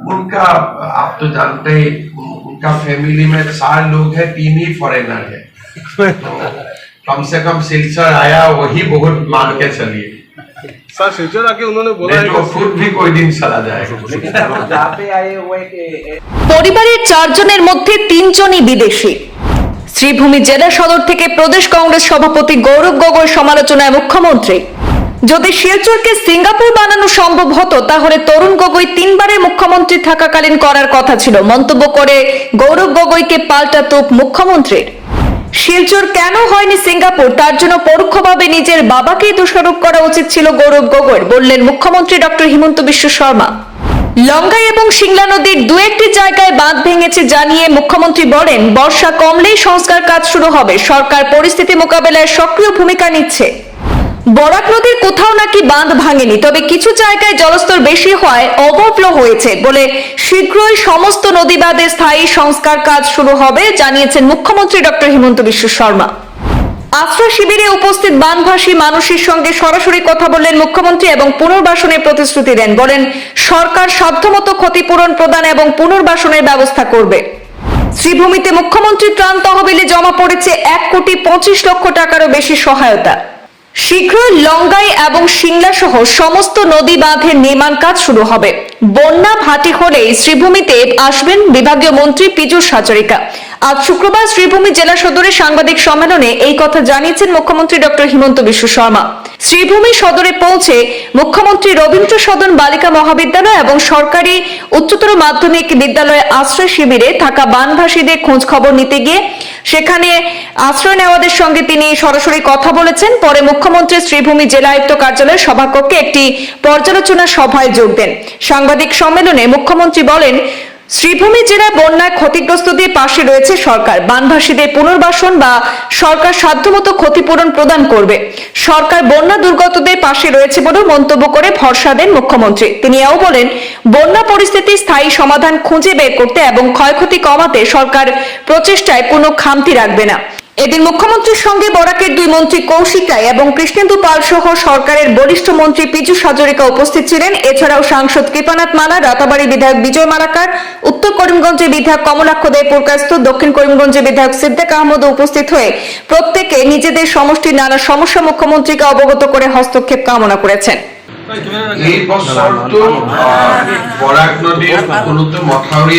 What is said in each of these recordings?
उनका आप तो जानते ही उनका फैमिली में चार लोग हैं तीन ही फॉरेनर है तो कम से कम सिलसर आया वही बहुत मान के चलिए सर सिलचर आके उन्होंने बोला नहीं है तो कि खुद भी कोई दिन चला जाएगा लेकिन वो जहाँ पे आए वो एक ए- পরিবারের চারজনের মধ্যে তিনজনই বিদেশি শ্রীভূমি জেলা সদর থেকে প্রদেশ কংগ্রেস সভাপতি গৌরব গগৈ সমালোচনায় মুখ্যমন্ত্রী যদি শিলচরকে সিঙ্গাপুর বানানো সম্ভব হতো, তাহলে তরুণ গগৈ তিনবারের মুখ্যমন্ত্রী থাকাকালীন করার কথা ছিল। মন্তব্য করে গৌরব গগৈকে পাল্টা তোপ মুখ্যমন্ত্রীর শিলচর কেন হয়নি সিঙ্গাপুর? তার জন্য পরোক্ষভাবে নিজের বাবাকেই দোষারোপ করা উচিত ছিল গৌরব গগৈর, বললেন মুখ্যমন্ত্রী ডক্টর হিমন্ত বিশ্ব শর্মা। লঙ্গাই এবং সিংলা নদীর দু একটি জায়গায় বাঁধ ভেঙেছে জানিয়ে মুখ্যমন্ত্রী বলেন, বর্ষা কমলেই সংস্কার কাজ শুরু হবে। সরকার পরিস্থিতি মোকাবেলায় সক্রিয় ভূমিকা নিচ্ছে। বরাক নদীর কোথাও নাকি বাঁধ ভাঙেনি, তবে কিছু জায়গায় জলস্তর বেশি হওয়ায় ওভারফ্লো হয়েছে বলে শীঘ্রই সমস্ত নদী বাঁধে স্থায়ী সংস্কার কাজ শুরু হবে, জানিয়েছেন মুখ্যমন্ত্রী ডক্টর হিমন্ত বিশ্ব শর্মা। আশ্রয় শিবিরে উপস্থিত বানভাসী মানুষের সঙ্গে সরাসরি কথা বললেন মুখ্যমন্ত্রী এবং পুনর্বাসনের প্রতিশ্রুতি দেন, বলেন, সরকার সাধ্যমতো ক্ষতিপূরণ প্রদান এবং পুনর্বাসনের ব্যবস্থা করবে। শ্রীভূমিতে মুখ্যমন্ত্রী ত্রাণ তহবিলে জমা পড়েছে এক কোটি পঁচিশ লক্ষ টাকারও বেশি সহায়তা। শীঘ্রই লঙ্গাই এবং সিংলা সহ সমস্ত নদী বাঁধের নির্মাণ কাজ শুরু হবে। বন্যা ভাটি হলেই শ্রীভূমিতে আসবেন বিভাগীয় মন্ত্রী পীযূষ হাজারিকা। আজ শুক্রবার শ্রীভূমি জেলা সদরে সাংবাদিক সম্মেলনে এই কথা জানিয়েছেন মুখ্যমন্ত্রী ডক্টর হিমন্ত বিশ্ব শর্মা। শ্রীভূমি সদরে পৌঁছে মুখ্যমন্ত্রী রবীন্দ্র সদন বালিকা মহাবিদ্যালয় এবং সরকারি উচ্চতর মাধ্যমিক বিদ্যালয়ে আশ্রয় শিবিরে থাকা বানভাসীদের খোঁজ খবর নিতে গিয়ে সেখানে আশ্রয় নেওয়াদের সঙ্গে তিনি সরাসরি কথা বলেছেন। পরে মুখ্যমন্ত্রী শ্রীভূমি জেলা আয়ুক্ত কার্যালয়ের সভাকক্ষে একটি পর্যালোচনা সভায় যোগ দেন। সাংবাদিক সম্মেলনে মুখ্যমন্ত্রী বলেন শ্রীভূমি জেলায় বন্যায় ক্ষতিগ্রস্তদের পাশে রয়েছে সরকার। বানভাসীদের পুনর্বাসন বা সরকার সাধ্যমতো ক্ষতিপূরণ প্রদান করবে। সরকার বন্যা দুর্গতদের পাশে রয়েছে বলেও মন্তব্য করে ভরসা দেন মুখ্যমন্ত্রী। তিনি এও বলেন, বন্যা পরিস্থিতির স্থায়ী সমাধান খুঁজে বের করতে এবং ক্ষয়ক্ষতি কমাতে সরকার প্রচেষ্টায় কোনো খামতি রাখবে না। এদিন মুখ্যমন্ত্রীর সঙ্গে বরাকের দুই মন্ত্রী কৌশিক রায় এবং কৃষ্ণেন্দু পাল সহ সরকারের বরিষ্ঠ মন্ত্রী পীযূষ হাজরিকা উপস্থিত ছিলেন। এছাড়াও সাংসদ কৃপানাথ মালা, রাতাবাড়ি বিধায়ক বিজয় মালাকার, উত্তর করিমগঞ্জের বিধায়ক কমলাক্ষ দেব পুরকাস্ত দক্ষিণ করিমগঞ্জের বিধায়ক সিদ্দিক আহমদ উপস্থিত হয়ে প্রত্যেকে নিজেদের সমষ্টির নানা সমস্যা মুখ্যমন্ত্রীকে অবগত করে হস্তক্ষেপ কামনা করেছেন। এই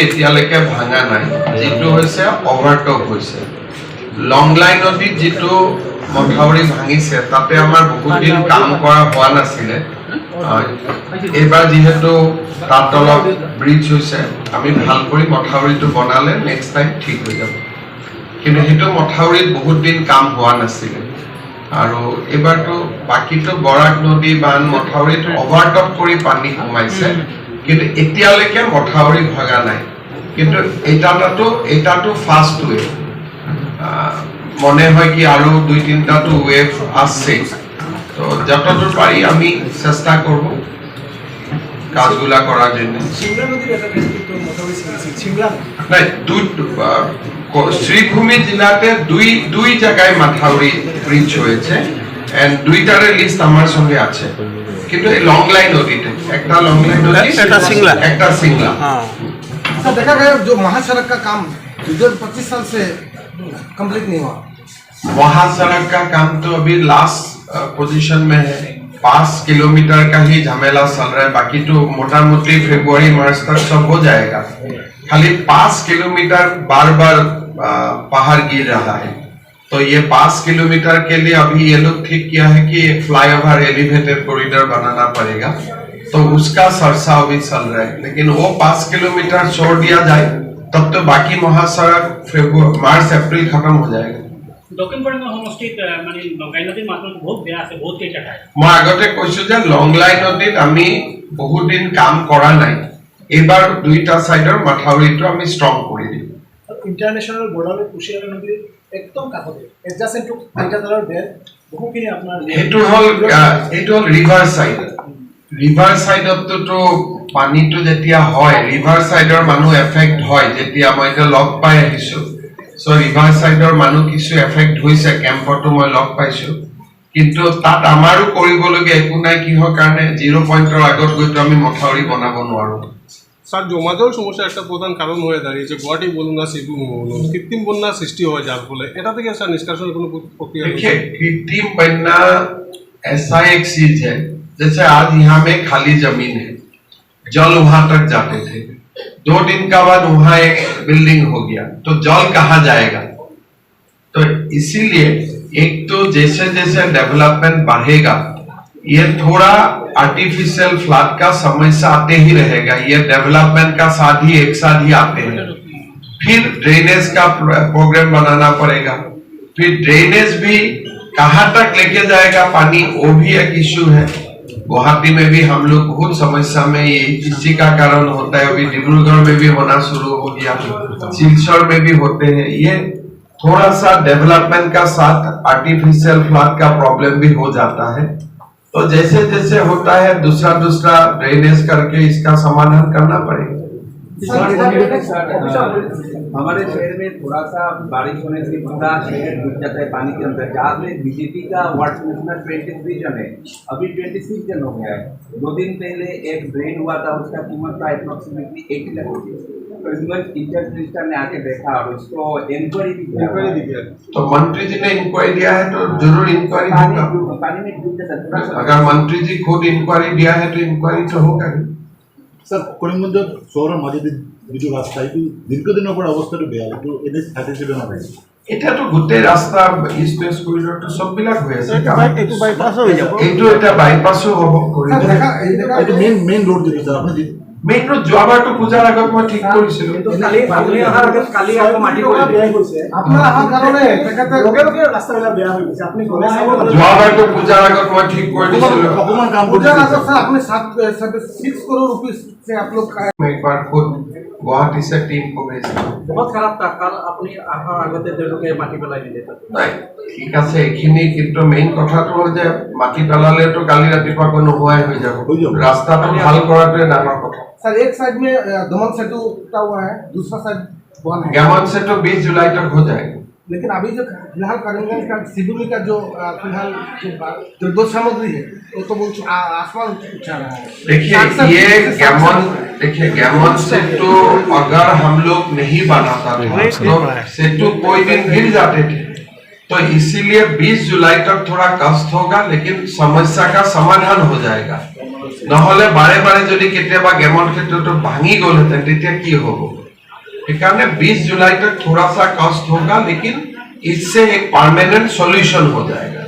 এতিয়ালৈকে ভাঙা নাই। যিটো হৈছে হৈছে। লংলাই নদীত যিটো মথাউৰি ভাঙিছে, তাতে আমাৰ বহুত দিন কাম কৰা হোৱা নাছিলে। এইবাৰ যিহেতু তাত অলপ ব্ৰিজ হৈছে, আমি ভালো কৰি মথাউৰিটো বনালে নেক্সট টাইম ঠিক হৈ যাব। কিন্তু সেইটো মথাউৰিত বহুত দিন কাম হোৱা নাছিলে। আৰু এইবাৰতো বাকীটো বৰাক নদী বান মথাউৰিত অভাৰটপ কৰি পানী সোমাইছে। কিন্তু এতিয়ালৈকে মথাউৰি ভগা নাই। কিন্তু এটাতো এটাতো ফাৰ্ষ্ট ৱেভ মনে হয় কি আৰু দুই তিনিটাতো ৱেভ আছে তো যতদূর পারি আমি চেষ্টা করব কাজগুলা করার জন্য সিমলা নদীর একটা বিস্তৃত মোটামুটি ছিল সিমলা না নাই দুই আহ, ক- শ্রীভূমি জেলাতে দুই দুই জায়গায় মাথাউরি ব্রিজ হয়েছে এন্ড দুইটারে লিস্ট আমার সঙ্গে আছে কিন্তু এই লং লাইন নদীতে একটা লং লাইন নদী একটা সিংলা। একটা সিংলা हाँ तो देखा गया जो महासड़क का काम 2025 साल से कंप्लीट नहीं हुआ। महासड़क का काम तो अभी लास्ट पोजीशन में है। पाँच किलोमीटर का ही झमेला चल रहा है। बाकी तो मोटा मोटी फेब्रुआरी मार्च तक सब हो जाएगा। खाली पाँच किलोमीटर बार बार पहाड़ गिर रहा है। तो ये पाँच किलोमीटर के लिए अभी ये लोग ठीक किया है कि फ्लाईओवर एलिवेटेड कॉरिडोर बनाना पड़ेगा। तो उसका सरसा अभी चल रहा है। लेकिन वो पाँच किलोमीटर छोड़ दिया जाए तब तो बाकी महासड़क फेब्रुआरी मार्च अप्रैल खत्म हो जाएगा দক্ষিণ পৰিমল সমষ্টিত আহ, মানে লংকাই নদীৰ মাত্ৰ বহুত বেয়া আছে বহুত কেইটা ঠাই মই আগতে কৈছো যে লং লাইন নদীত আমি বহুত দিন কাম কৰা নাই এইবাৰ দুইটা চাইডৰ মাথাউৰিটো আমি ষ্ট্ৰং কৰি দিম ইণ্টাৰনেশ্যনেল বৰ্ডাৰৰ কুশিয়াৰা নদীৰ একদম কাষতে এডজাচেণ্ট টু আইতাজাৰৰ বেল বহুখিনি আপোনাৰ সেইটো হ'ল আহ, এইটো হ'ল ৰিভাৰ চাইড ৰিভাৰ চাইডততো পানীটো যেতিয়া হয় ৰিভাৰ চাইডৰ মানুহ এফেক্ট হয় যেতিয়া মই এতিয়া লগ পাই আহিছোঁ। চ' ৰিভাৰ চাইডৰ মানুহ কিছু এফেক্ট হৈছে কেম্পতো মই লগ পাইছোঁ। কিন্তু তাত আমাৰো কৰিবলগীয়া একো নাই কিহৰ কাৰণে? জিৰ' পইণ্টৰ আগত গৈতো আমি মথাউৰি বনাব নোৱাৰোঁ। স্যার জমাজল সমস্যা একটা প্রধান কারণ হয়ে দাঁড়িয়েছে গুয়াহাটি বলুন না সিবু বলুন কৃত্রিম বন্যা সৃষ্টি হয় যার ফলে। এটা থেকে স্যার নিষ্কাশনের কোনো প্রক্রিয়া কৃত্রিম বন্যা এসআইএক্সিজ হ্যাঁ जैसे आज यहाँ में खाली ज़मीन है, जल वहाँ तक जाते थे। दो दिन का बाद वहाँ एक बिल्डिंग हो गया तो जल कहा जाएगा? तो इसीलिए एक तो जैसे जैसे डेवलपमेंट बढ़ेगा, ये थोड़ा आर्टिफिशियल फ्लड का समस्या आते ही रहेगा, ये डेवलपमेंट का साथ ही एक साथ ही आते हैं। फिर ड्रेनेज का प्रोग्राम बनाना पड़ेगा। फिर ड्रेनेज भी कहाँ तक लेके जाएगा, पानी, वो भी एक इश्यू है। गुवाहाटी में भी हम लोग बहुत समस्या में ये इसी का कारण होता है। अभी डिब्रूगढ़ में भी होना शुरू हो गया। सिलचर में भी होते हैं। ये थोड़ा सा डेवलपमेंट का साथ आर्टिफिशियल फ्लड का प्रॉब्लम भी हो जाता है। तो जैसे जैसे होता है दूसरा दूसरा ड्रेनेज करके इसका समाधान करना पड़ेगा। हमारे शहर में थोड़ा सा बारिश होने से पूरा शहर डूब जाता है पानी के अंदर। जहाँ में बीजेपी का वार्ड कमिश्नर ट्वेंटी थ्री जन है अभी ट्वेंटी सिक्स जन हो गया है। दो दिन पहले एक ड्रेन हुआ था उसका कीमत था अप्रोक्सीमेटली एटी लाख रुपीज़ तो इंचार्ज मिनिस्टर ने आके देखा और उसको इंक्वायरी भी दी गया। तो मंत्री जी ने इंक्वायरी दिया है तो ज़रूर इंक्वायरी होगा। पानी में डूब जाता थोड़ा सा अगर मंत्री जी खुद इंक्वायरी दिया है तो इंक्वायरी तो होगा ही। স্যার করিমগঞ্জ শহরের মাঝে দুটো রাস্তা একটু দীর্ঘদিনের পর অবস্থাটা বেয়া একটু এনএস থার্টি সেভেন হবে এটা তো গোটেই ৰাস্তা ইষ্ট ৱেষ্ট কৰিডৰটো চববিলাক হৈ আছে এইটো এটা বাইপাছো হ'ব মেইন মেইন ৰোড যিটো ছাৰ আপুনি মেইন ৰোড যোৱাবাৰটো পূজাৰ আগত মই ঠিক কৰিছিলো। যোৱাবাৰটো পূজাৰ আগত মই ঠিক কৰি দিছিলো। অকণমান কাম কৰি আপুনি ছিক্স কৰোৰ ৰুপিজ सर आपने सात सिक्स करोड़ रुपीस से आप लोग का मैं एक बार खुद गुवाहाटी से टीम को भेजता हूँ বহুত খারাপ তা কাল আপুনি অহাৰ আগতে তেওঁলোকে মাটি পেলাই দিলে তাত নাই ঠিক আছে এইখিনি কিন্তু মেইন কথাটো হ'ল যে মাটি পেলালেতো কালি ৰাতিপুৱা আকৌ নোহোৱাই হৈ যাব হৈ যাব। ৰাস্তাটো ভাল কৰাটোৱে ডাঙৰ কথা सर एक साइड में अ, दमन सेतु टूटा हुआ है दूसरा साइड बन है ज्ञापन से तो बीस जुलाई तक हो जाएगा लेकिन अभी जो फिलहाल करीमगंज का सिडुली का जो अ, फिलहाल जो बा- जो दो सामग्री है वो तो बहुत आ- आसमान उठा रहा है देखिए साक्षात ये रूप से गैमन साक्षात- देखिए गैमन सेतु अगर हम लोग नहीं बनाता था तो सेतु कोई दिन गिर जाते थे तो इसीलिए 20 जुलाई तक थोड़ा कष्ट होगा लेकिन समस्या का समाधान हो जाएगा নহলে বাৰে বাৰে যদি কেতিয়াবা গেমন ক্ষেত্ৰটো ভাঙি গ'লহেঁতেন তেতিয়া কি হ'ব इकाने 20 जुलाई तक थोड़ा सा कॉस्ट होगा लेकिन इससे एक परमानेंट सॉल्यूशन हो। जाएगा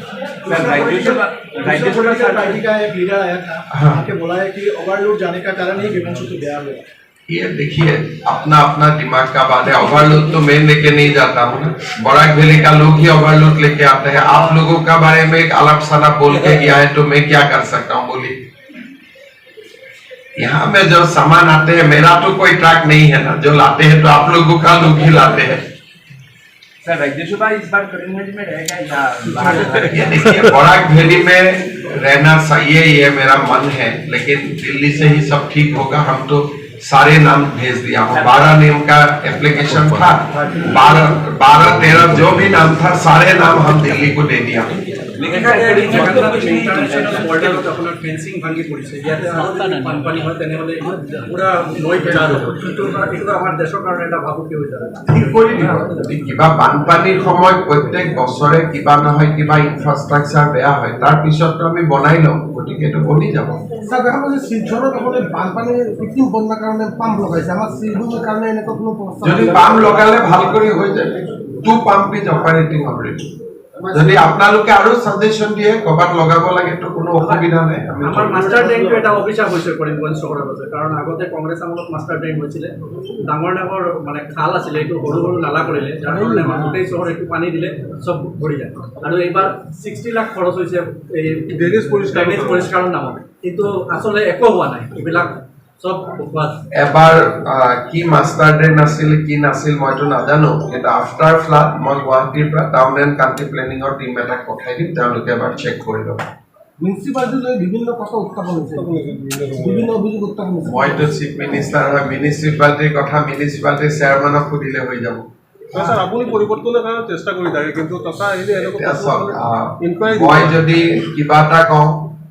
देखिए अपना अपना दिमाग का बात है ओवरलोड तो मैं लेके नहीं जाता हूँ बड़ा बराक वेले का लोग ही ओवरलोड लेके आते हैं। आप लोगों का बारे में एक अलग सलाह बोल के गया है तो मैं क्या कर सकता हूँ? बोलिए। यहाँ में जो सामान आते हैं मेरा तो कोई ट्रैक नहीं है ना। जो लाते हैं तो आप लोगों का लोग ही लाते हैं? सर इस बार करीमगंज में रहेगा या बराक वैली में रहना चाहिए ये मेरा मन है लेकिन दिल्ली से ही सब ठीक होगा। हम तो सारे नाम भेज दिया। हूँ बारह नेम का एप्लीकेशन था बारह बारह तेरह जो भी नाम था सारे नाम हम दिल्ली को दे दिया। কিবা বানপানীৰ সময়ত প্ৰত্যেক বছৰে কিবা নহয় কিবা ইনফ্ৰাষ্ট্ৰাকচাৰ বেয়া হয় তাৰ পিছততো আমি বনাই লওঁ গতিকে এইটো বনি যাব। ছাৰ দেখা পাইছে শিলচৰত আপুনি বানপানীৰ কৃত্ৰিম বন্যাৰ কাৰণে পাম্প লগাইছে আমাৰ শিলভূমিৰ কাৰণে এনেকুৱা কোনো যদি পাম্প লগালে ভালো কৰি হৈ যায়। টু পাম্প ইজ অপাৰেটিং যদি আপোনালোকে আৰু ছাজেশ্যন দিয়ে ক'ৰবাত লগাব লাগে তো কোনো অসুবিধা নাই। আমি আমাৰ মাষ্টাৰ ড্ৰেইনটো এটা অভিশাপ হৈছে কৰিমগঞ্জ চহৰৰ মাজত। কাৰণ আগতে কংগ্ৰেছ আমলত মাষ্টাৰ ড্ৰেইন হৈছিলে। ডাঙৰ ডাঙৰ মানে খাল আছিলে এইটো সৰু সৰু নালা কৰিলে। যাৰ কাৰণে গোটেই চহৰ এইটো পানী দিলে চব ভৰি যায়। আৰু এইবাৰ ছিক্সটি লাখ খৰচ হৈছে এই ড্ৰেইনেজ পৰিষ্কাৰ পৰিষ্কাৰৰ নামত। কিন্তু আচলতে একো হোৱা নাই। এইবিলাক এবাৰ কি মাষ্টাৰ আছিল কি নাছিল মইতো নাজানো। কিন্তু আফটাৰ ফ্লাড মই গুৱাহাটীৰ পৰা টাউন এণ্ড কাণ্ট্ৰি প্লেনিঙৰ টিম এটাক পঠাই দিম তেওঁলোকে এবাৰ চেক কৰি ল'ব মিউনিচিপালিটিলৈ বিভিন্ন কথা উত্থাপন হৈছে। বিভিন্ন অভিযোগ উত্থাপন হৈছে। মইতো চিফ মিনিষ্টাৰ হয় মিউনিচিপালিটিৰ কথা মিউনিচিপালিটিৰ চেয়াৰমেনক সুধিলে হৈ যাব। আপুনি পৰিৱৰ্তনৰ কাৰণে চেষ্টা কৰি থাকে কিন্তু মই যদি কিবা এটা কওঁ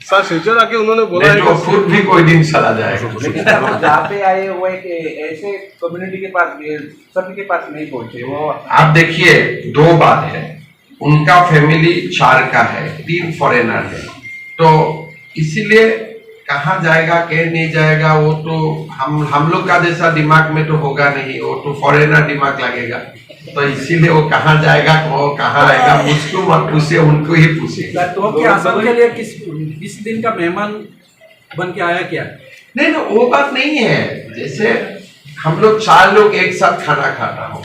सर सिलचर आके उन्होंने बोला है तो खुद भी कोई दिन चला जाएगा। लेकिन सर जहाँ पे आए वो एक ऐसे कम्युनिटी के पास गए सभी के पास नहीं पहुँचे वो आप देखिए दो बात है। उनका फैमिली चार का है तीन फॉरेनर है। तो इसीलिए कहाँ जाएगा कह नहीं जाएगा वो तो हम हम लोग का जैसा दिमाग में तो होगा नहीं वो तो फॉरेनर दिमाग लगेगा। तो इसीलिए वो कहाँ जाएगा वो कहाँ रहेगा मुझको मत पूछे उनको ही पूछे तो क्या असम के लिए किस किस दिन का मेहमान बन के आया क्या? नहीं नहीं वो बात नहीं है। जैसे हम लोग चार लोग एक साथ खाना खाता हो।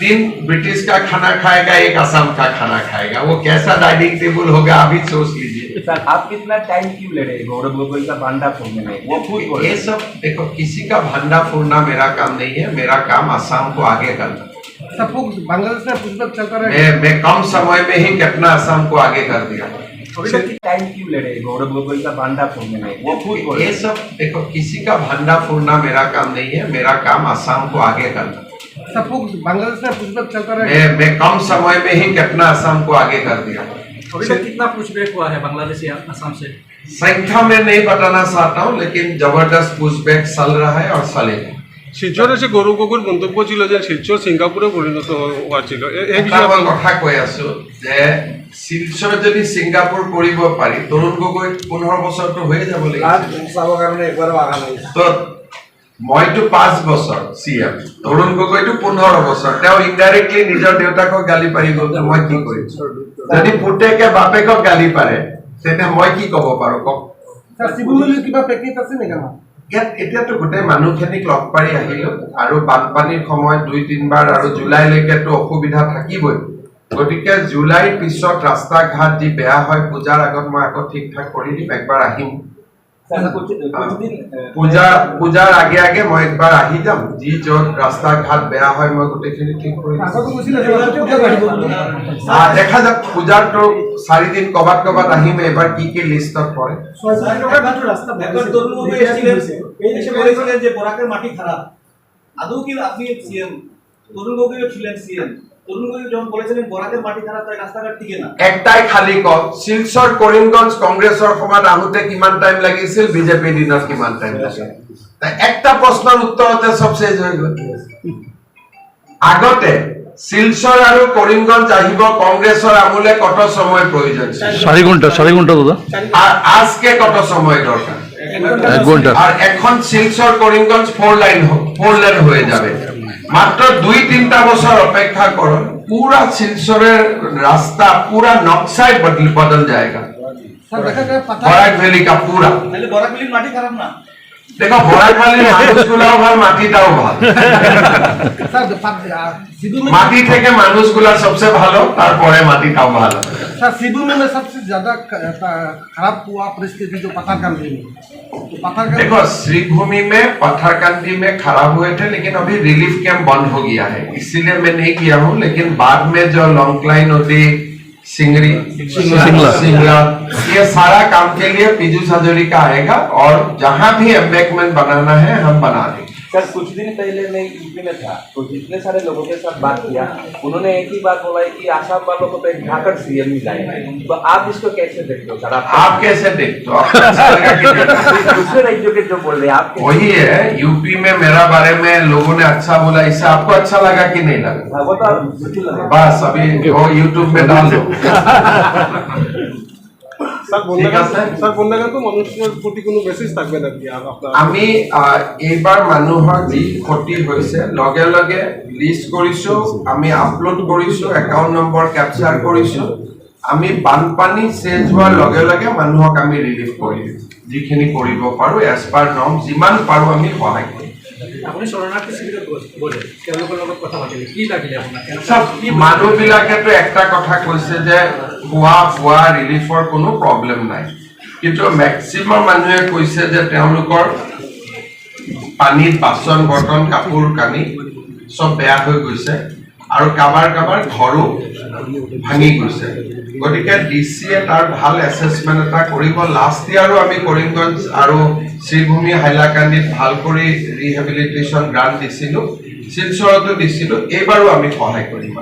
तीन ब्रिटिश का खाना खाएगा एक असम का खाना खाएगा। वो कैसा डाइनिंग टेबल होगा अभी सोच लीजिए। सर आप कितना टाइम क्यों ले रहे हैं? गौरव गोगोई का भांडा फोड़ने में। वो खुद ये सब देखो किसी का भंडा फोड़ना मेरा काम नहीं है। मेरा काम असम को आगे करना। सब बांग्लादेश में पुष्पक चलता रहे। मैं मैं कम समय में ही कितना असम को आगे कर दिया। टाइम क्यों ले रहे गौरव गोगोई का भांडा फोड़ने में। वो खुद ये सब देखो किसी का भंडा फोड़ना मेरा काम नहीं है मेरा काम असम को आगे करना। सब बांग्लादेश में पुष्पक चलता रहे। मैं मैं कम समय में ही कितना असम को आगे कर दिया। अभी तक कितना पुशबैक हुआ है बांग्लादेश या असम से? संख्या में नहीं बताना चाहता हूँ लेकिन ज़बरदस्त पुशबैक चल रहा है और चलेगा। শিলচর এসে গৌরব গগৈর মন্তব্য ছিল যে শিলচর সিঙ্গাপুরে পরিণত হওয়ার ছিল। এই বিষয়ে কথা কৈ আছো যে শিলচৰ যদি ছিংগাপুৰ কৰিব পাৰি তৰুণ গগৈ পোন্ধৰ বছৰটো হৈয়ে যাব লাগিব। চাবৰ কাৰণে একবাৰো অহা নাই। তো মইতো পাঁচ বছৰ চি এম তৰুণ গগৈটো পোন্ধৰ বছৰ। তেওঁ ইনডাইৰেক্টলি নিজৰ দেউতাকক গালি পাৰিব যে মই কি কৰিম? যদি পুতেকে বাপেকক গালি পাৰে তেতিয়া মই কি ক'ব পাৰো? কওক। কিবা পেকেজ আছে নেকি আমাৰ? এতিয়াতো গোটেই মানুহখিনিক লগ পাৰি আহিলো আৰু বানপানীৰ সময়ত দুই, তিনিবাৰ আৰু জুলাইলৈকেতো অসুবিধা থাকিবই। গতিকে জুলাইৰ পিছত ৰাস্তা ঘাট যি বেয়া হয়, পূজাৰ আগত মই আকৌ ঠিক ঠাক কৰি দিম, একবাৰ আহিম। পূজা পূজাৰ আগে আগে মই একবাৰ আহি যাম যি য'ত ৰাস্তা ঘাট বেয়া হয় মই গোটেইখিনি ঠিক কৰি দেখা যাক পূজাৰটো চাৰিদিন ক'বাত ক'বাত আহিম এবাৰ কি কি লিষ্টত পৰে। এই দেশে যে বরাকের মাটি খারাপ আদৌ কি আপনি সিএম তরুণ গগৈও ছিলেন সিএম একটাই খালী কওক শিলচৰ কৰিমগঞ্জ কংগ্ৰেছৰ সময়ত আহোঁতে কিমান টাইম লাগিছিল বিজেপিৰ দিনত কিমান টাইম লাগিছিল? একটা প্ৰশ্নৰ উত্তৰতে চব চেজ হৈ গ'ল। আগতে শিলচৰ আৰু কৰিমগঞ্জ আহিব কংগ্ৰেছৰ আমোলে কত সময় প্রয়োজন ছিল? সাড়ে ঘণ্টা সাড়ে ঘণ্টা দাদা। আর আজকে কত সময় দরকার এক ঘণ্টা আর এখন Silchar Karimganj four line four lane হয়ে যাবে। মাত্র দুই তিনটা বছর অপেক্ষা করুন পুরা শিলচরের রাস্তা পুরা নকশায় বদল বদল জায়গা মাটি থেকে মানুষগুলা সবচেয়ে ভালো তারপরে মাটিটাও ভালো। सर शिबू में में सबसे ज़्यादा खराब हुआ परिस्थिति जो पथरकांदी में। तो देखो श्रीभूमि में पत्थरकांडी में खराब हुए थे लेकिन अभी रिलीफ कैंप बंद हो गया है। इसीलिए मैं नहीं किया हूँ लेकिन बाद में जो लॉन्गलाई नदी सिंगरी सिंगला। सिंगला। ये सारा काम के लिए पीयूष का आएगा और जहाँ भी एम्बेकमेंट बनाना है हम बना देंगे। सर कुछ दिन पहले मैं यूपी में था तो जितने सारे लोगों के साथ बात किया उन्होंने एक ही बात बोला है कि आसाम वालों को तो एक झाकड़ सीएम ही लाएँगे तो आप इसको कैसे देखते हो सर आप आप कैसे देखते हो? दूसरे राज्यों के जो बोल रहे हैं आप वही है यूपी में मेरा बारे में लोगों ने अच्छा बोला इससे आपको अच्छा लगा कि नहीं लगा हाँ, वो तो। बस अभी यूट्यूब में डाल दो আমি এইবাৰ মানুহৰ যি ক্ষতি হৈছে। লগে লগে লিষ্ট কৰিছো আমি আপলোড কৰিছো একাউণ্ট নম্বৰ কেপচাৰ কৰিছো। আমি বানপানী চেঞ্জ হোৱাৰ লগে লগে মানুহক আমি ৰিলিফ কৰি দিম। যিখিনি কৰিব পাৰো এজ পাৰ নৰ্ম যিমান পাৰো আমি সহায় কৰিম। আপুনি শিবিৰত গ'ল- গ'লে তেওঁলোকৰ লগত কথা পাতিলে কি লাগিলে কেনেকুৱা- মানুহবিলাকেতো একটা কথা কৈছে যে খোৱা বোৱা ৰিলিফৰ কোনো প্ৰব্লেম নাই। কিন্তু মেক্সিমাম মানুহে কৈছে যে তেওঁলোকৰ পানীত বাচন বৰ্তন কাপোৰ কানি চব বেয়া হৈ গৈছে। আৰু কাবাৰ কাবাৰ ঘৰো ভাঙি গৈছে। গতিকে ডি চিয়ে তাৰ ভালো এছেছমেণ্ট এটা কৰিব। লাষ্ট ইয়াৰো আমি কৰিমগঞ্জ আৰু শ্ৰীভূমি হাইলাকান্দিত ভালো কৰি ৰিহেবিলিটেশ্যন গ্ৰাণ্ট দিছিলোঁ। শিলচৰতো দিছিলোঁ। এইবাৰো আমি সহায় কৰিম